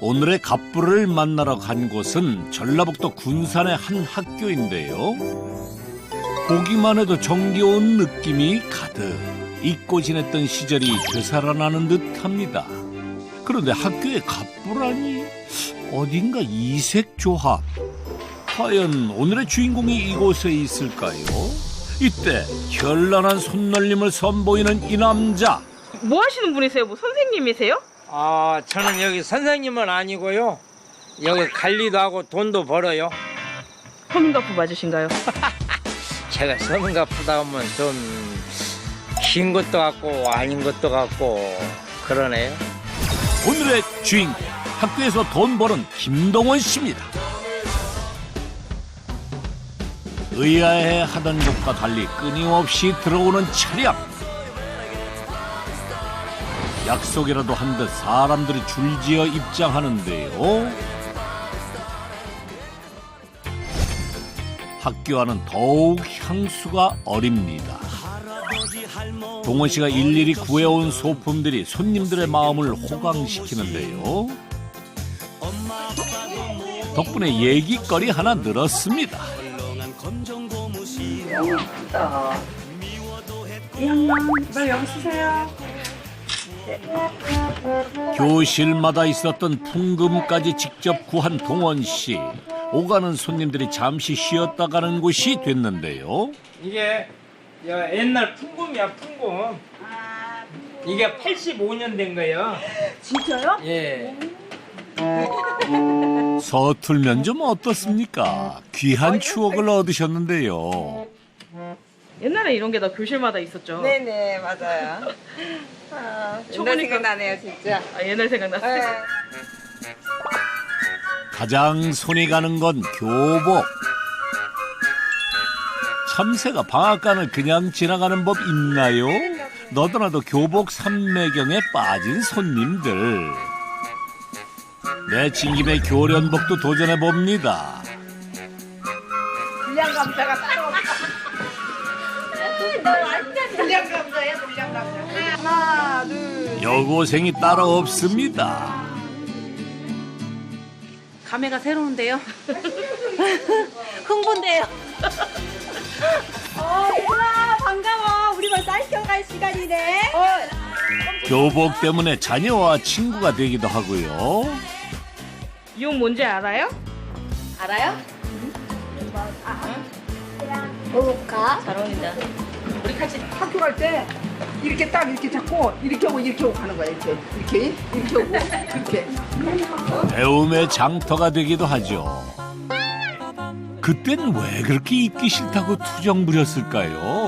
오늘의 갑부를 만나러 간 곳은 전라북도 군산의 한 학교인데요. 보기만 해도 정겨운 느낌이 가득 잊고 지냈던 시절이 되살아나는 듯합니다. 그런데 학교에 갑부라니 어딘가 이색 조합. 과연 오늘의 주인공이 이곳에 있을까요? 이때 현란한 손놀림을 선보이는 이 남자. 뭐 하시는 분이세요? 뭐 선생님이세요? 아, 저는 여기 선생님은 아니고요. 여기 관리도 하고 돈도 벌어요. 서민가프 맞으신가요? 제가 서민 갚다 보면 좀 긴 것도 같고 아닌 것도 같고 그러네요. 오늘의 주인공 학교에서 돈 버는 김동원 씨입니다. 의아해 하던 것과 달리 끊임없이 들어오는 차량. 약속이라도 한 듯 사람들이 줄지어 입장하는데요. 학교와는 더욱 향수가 어립니다. 동원 씨가 일일이 구해온 소품들이 손님들의 마음을 호강시키는데요. 덕분에 얘기거리 하나 늘었습니다. 교실마다 있었던 풍금까지 직접 구한 동원 씨. 오가는 손님들이 잠시 쉬었다 가는 곳이 됐는데요. 이게 여- 옛날 풍금이야, 풍금. 이게 85년 된 거예요. 진짜요? 예. 서툴면 좀 어떻습니까? 귀한 추억을 얻으셨는데요. 옛날에 이런 게 다 교실마다 있었죠. 네네 맞아요. 아, 옛날 초보니까- 생각나네요 진짜. 아, 옛날 생각났어요. 네. 가장 손이 가는 건 교복. 참새가 방앗간을 그냥 지나가는 법 있나요? 너도나도 교복 삼매경에 빠진 손님들. 내친 김에 교련복도 도전해 봅니다. 불량 감자가 따로 없어. 여고생이 따로 없습니다. 감회가 새로운데요. 흥분돼요. 어, 얘들아 반가워. 우리 벌써 학교 갈 시간이네. 교복 때문에 자녀와 친구가 되기도 하고요. 이용 뭔지 알아요? 알아요? 먹을까? 잘 어울린다. 같이 학교 갈 때 이렇게 딱 이렇게 잡고 이렇게 오고 이렇게 오고 가는 거야 이렇게 이렇게 이렇게 오고 이렇게. 배움의 장터가 되기도 하죠. 그땐 왜 그렇게 입기 싫다고 투정 부렸을까요?